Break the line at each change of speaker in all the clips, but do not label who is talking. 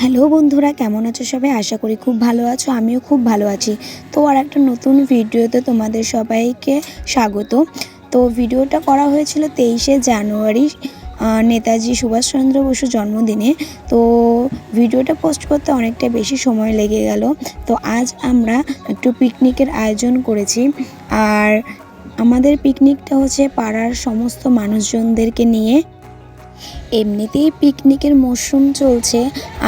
Hello বন্ধুরা, কেমন আছো সবাই? আশা করি খুব ভালো আছো, আমিও খুব ভালো আছি। তো আর একটা নতুন ভিডিওতে তোমাদের সবাইকে স্বাগত। তো ভিডিওটা করা হয়েছিল তেইশে জানুয়ারি নেতাজি সুভাষচন্দ্র বসুর জন্মদিনে। তো ভিডিওটা পোস্ট করতে অনেকটা বেশি সময় লেগে গেল। তো আজ আমরা একটু পিকনিকের আয়োজন করেছি। আর আমাদের পিকনিকটা হচ্ছে পাড়ার সমস্ত মানুষজনদেরকে নিয়ে। এমনিতেই পিকনিকের মরশুম চলছে,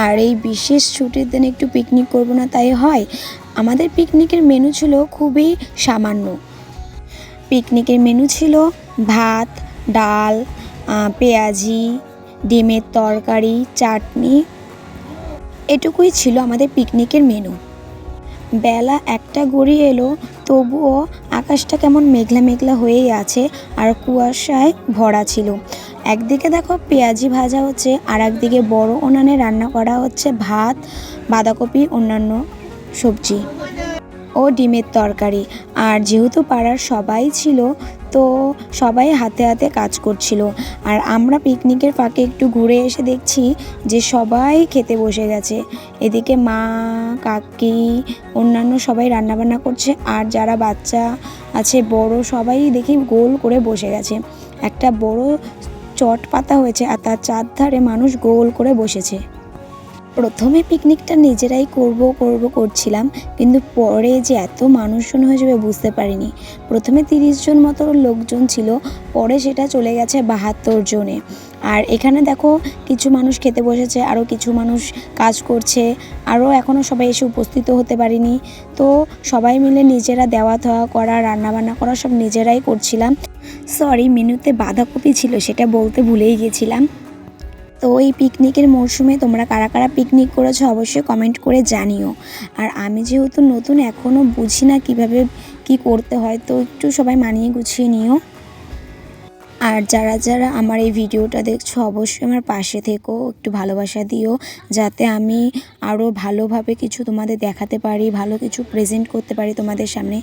আর এই বিশেষ ছুটির দিনে একটু পিকনিক করব না তাই হয়। আমাদের পিকনিকের মেনু ছিল খুবই সামান্য। পিকনিকের মেনু ছিল ভাত, ডাল পেঁয়াজি, ডিমের তরকারি, চাটনি। এটুকুই ছিল আমাদের পিকনিকের মেনু। বেলা একটা গড়িয়ে এলো, তবুও আকাশটা কেমন মেঘলা মেঘলা হয়েই আছে, আর কুয়াশায় ভরা ছিল। একদিকে দেখো পেঁয়াজি ভাজা হচ্ছে, আর একদিকে বড় উনানে রান্না করা হচ্ছে ভাত, বাঁধাকপি, অন্যান্য সবজি ও ডিমের তরকারি। আর যেহেতু পাড়ার সবাই ছিল, তো সবাই হাতে হাতে কাজ করছিল। আর আমরা পিকনিকের ফাঁকে একটু ঘুরে এসে দেখছি যে সবাই খেতে বসে গেছে। এদিকে মা, কাকি, অন্যান্য সবাই রান্নাবান্না করছে, আর যারা বাচ্চা আছে, বড় সবাই দেখি গোল করে বসে গেছে। একটা বড় চট পাতা হয়েছে আর তার চারধারে মানুষ গোল করে বসেছে। প্রথমে পিকনিকটা নিজেরাই করব করব করছিলাম, কিন্তু পরে যে এত মানুষজন হয়ে যাবে বুঝতে পারিনি। প্রথমে তিরিশ জন মতো লোকজন ছিল, পরে সেটা চলে গেছে বাহাত্তর জনে। আর এখানে দেখো কিছু মানুষ খেতে বসেছে আরও কিছু মানুষ কাজ করছে আরও এখনও সবাই এসে উপস্থিত হতে পারিনি। তো সবাই মিলে নিজেরা দেওয়া থাওয়া করা, রান্নাবান্না করা সব নিজেরাই করছিলাম। সরি মেনুতে বাঁধাকপি ছিল, সেটা বলতে ভুলেই গেছিলাম। তো এই পিকনিকের মরশুমে তোমরা কারা কারা পিকনিক করেছ অবশ্যই কমেন্ট করে জানিও। আর আমি যেহেতু নতুন এখনও বুঝি না কীভাবে কি করতে হয়, তো একটু সবাই মানিয়ে গুছিয়ে নিও। আর যারা যারা আমার এই ভিডিওটা দেখছ, অবশ্যই আমার পাশে থেকো, একটু ভালোবাসা দিও, যাতে আমি আরও ভালোভাবে কিছু তোমাদের দেখাতে পারি, ভালো কিছু প্রেজেন্ট করতে পারি তোমাদের সামনে।